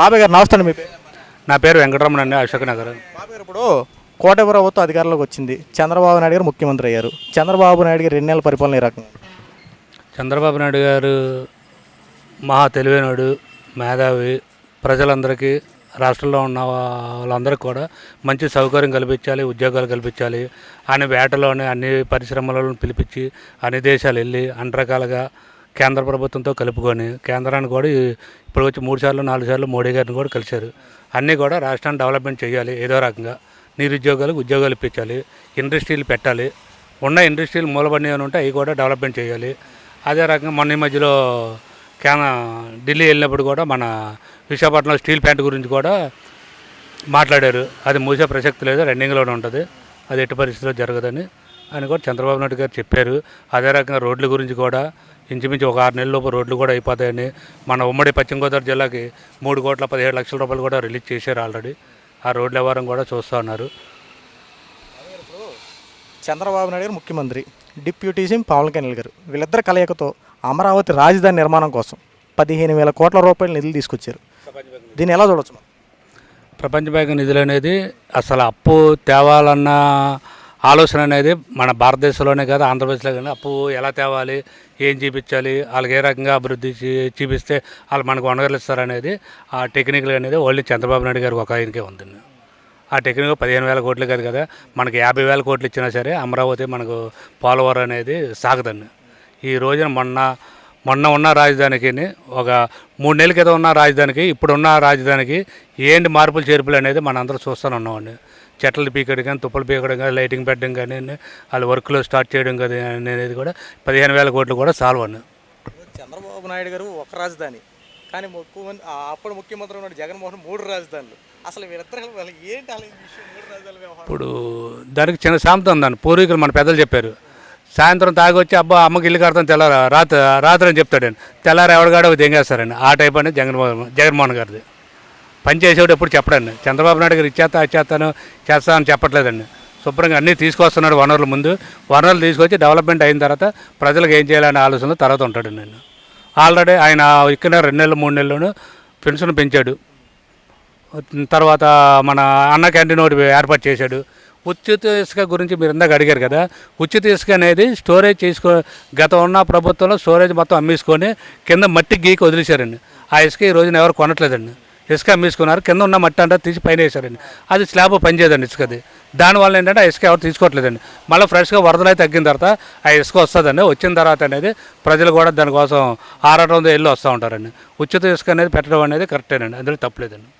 బాబాయ్ గారు నమస్తే మీ పేరు? నా పేరు వెంకటరమణ అండి అశోక్ నగర్. బాబాయ్ గారు ఇప్పుడు కోట ప్రభుత్వం అధికారంలోకి వచ్చింది. చంద్రబాబు నాయుడు గారు ముఖ్యమంత్రి అయ్యారు. చంద్రబాబు నాయుడు గారు రెండు నెలల పరిపాలన ఈ రకంగా? చంద్రబాబు నాయుడు గారు మహా తెలివైనడు మేధావి. ప్రజలందరికీ రాష్ట్రంలో ఉన్న వాళ్ళందరికీ కూడా మంచి సౌకర్యం కల్పించాలి ఉద్యోగాలు కల్పించాలి. ఆయన వేటలోనే అన్ని పరిశ్రమలను పిలిపించి అన్ని దేశాలు వెళ్ళి అన్ని రకాలుగా కేంద్ర ప్రభుత్వంతో కలుపుకొని కేంద్రాన్ని కూడా ఇప్పుడు వచ్చి మూడు సార్లు నాలుగు సార్లు మోడీ గారిని కూడా కలిశారు. అన్నీ కూడా రాష్ట్రాన్ని డెవలప్మెంట్ చేయాలి ఏదో రకంగా నిరుద్యోగాలకు ఉద్యోగాలు ఇప్పించాలి ఇండస్ట్రీలు పెట్టాలి ఉన్న ఇండస్ట్రీలు మూలబడి ఉంటే అవి కూడా డెవలప్మెంట్ చేయాలి. అదే రకంగా మొన్న ఈ మధ్యలో కేన ఢిల్లీ వెళ్ళినప్పుడు కూడా మన విశాఖపట్నం స్టీల్ ప్లాంట్ గురించి కూడా మాట్లాడారు. అది మూసే ప్రసక్తి లేదు రన్నింగ్లోనే ఉంటుంది. అది ఎట్టి పరిస్థితిలో జరగదని అని కూడా చంద్రబాబు నాయుడు గారు చెప్పారు. అదే రకంగా రోడ్ల గురించి కూడా ఇంచుమించు ఒక ఆరు నెలల లోపు రోడ్లు కూడా అయిపోతాయని మన ఉమ్మడి పశ్చిమ గోదావరి జిల్లాకి మూడు కోట్ల పదిహేడు లక్షల రూపాయలు కూడా రిలీజ్ చేశారు ఆల్రెడీ ఆ రోడ్ల వ్యవహారం కూడా చూస్తూ ఉన్నారు. చంద్రబాబు నాయుడు గారు ముఖ్యమంత్రి డిప్యూటీ సీఎం పవన్ కళ్యాణ్ గారు వీళ్ళిద్దరు కలయికతో అమరావతి రాజధాని నిర్మాణం కోసం పదిహేను వేల కోట్ల రూపాయల నిధులు తీసుకొచ్చారు. దీన్ని ఎలా చూడొచ్చు మనం? ప్రపంచ బ్యాంక్ నిధులు అనేది అసలు అప్పు తేవాలన్న ఆలోచన అనేది మన భారతదేశంలోనే కాదు ఆంధ్రప్రదేశ్లో కానీ అప్పు ఎలా తేవాలి ఏం చూపించాలి వాళ్ళకి ఏ రకంగా అభివృద్ధి చూపిస్తే వాళ్ళు మనకు వనరులు అనేది ఆ టెక్నికల్ అనేది ఓన్లీ చంద్రబాబు నాయుడు గారికి ఒక ఆయనకే ఉందండి. ఆ టెక్నిక్ పదిహేను వేల కోట్లు కాదు కదా మనకి యాభై వేల కోట్లు ఇచ్చినా సరే అమరావతి మనకు పోలవరం అనేది సాగదండి. ఈ రోజున మొన్న మొన్న ఉన్న రాజధానికి ఒక మూడు నెలల క్రితం ఉన్న రాజధానికి ఇప్పుడు ఉన్న రాజధానికి ఏంటి మార్పులు చేర్పులు అనేది మన అందరూ చూస్తూనే ఉన్నామండి. చెట్లు పీకడం కానీ తుప్పలు పీకడం కానీ లైటింగ్ పెట్టడం కానీ వాళ్ళ వర్క్లో స్టార్ట్ చేయడం కానీ అనేది కూడా పదిహేను వేల కోట్లు కూడా సాల్వ్ అండి. చంద్రబాబు నాయుడు గారు ఒక రాజధాని కానీ ఆ అప్పుడు ముఖ్యమంత్రి ఉన్నాడు జగన్మోహన్ మూడు రాజధానులు. అసలు వీళ్ళిద్దరు ఏంటి ఇప్పుడు దానికి చిన్న సామెత ఉందండి. పూర్వీకులు మన పెద్దలు చెప్పారు సాయంత్రం తాగొచ్చి అబ్బా అమ్మకి ఇల్లు కడతాను తెల్లార రాత్రి రాత్రి అని చెప్తాడు తెల్లారు ఎవడగాడో దెంగేస్తారండి ఆ టైప్ అనేది జగన్మోహన్ జగన్మోహన్ గారిది. పని చేసేవాడు ఎప్పుడు చెప్పడండి చంద్రబాబు నాయుడు గారు ఇచ్చేస్తా ఇచ్చేస్తాను చేస్తా అని చెప్పట్లేదండి శుభ్రంగా అన్నీ తీసుకొస్తున్నాడు వనరుల ముందు. వనరులు తీసుకొచ్చి డెవలప్మెంట్ అయిన తర్వాత ప్రజలకు ఏం చేయాలనే ఆలోచనలో తర్వాత ఉంటాడు నేను ఆల్రెడీ ఆయన ఎక్కిన రెండు నెలలు మూడు నెలలను పెన్షన్ పెంచాడు. తర్వాత మన అన్న క్యాంటీన్ ఒకటి ఏర్పాటు చేశాడు. ఉచిత ఇసుక గురించి మీరు ఇందాక అడిగారు కదా. ఉచిత ఇసుక అనేది స్టోరేజ్ చేసుకో గత ఉన్న ప్రభుత్వంలో స్టోరేజ్ మొత్తం అమ్మేసుకొని కింద మట్టి గీకి వదిలేశారండి. ఆ ఇసుక ఈ రోజున ఎవరు కొనట్లేదండి. ఇసుక అమ్మేసుకున్నారు కింద ఉన్న మట్టి అంతా తీసి పైన వేశారండి. అది స్లాబ్ పనిచేయదండి ఇసుకది. దానివల్ల ఏంటంటే ఆ ఇసుక ఎవరు తీసుకోవట్లేదండి. మళ్ళీ ఫ్రెష్గా వరదలు అయితే తగ్గిన తర్వాత ఆ ఇసుక వస్తుందండి. వచ్చిన తర్వాత అనేది ప్రజలు కూడా దానికోసం ఆరాటంతో వెళ్ళి వస్తూ ఉంటారండి. ఉచిత ఇసుక అనేది పెట్టడం అనేది కరెక్టేనండి. అందులో తప్పలేదండి.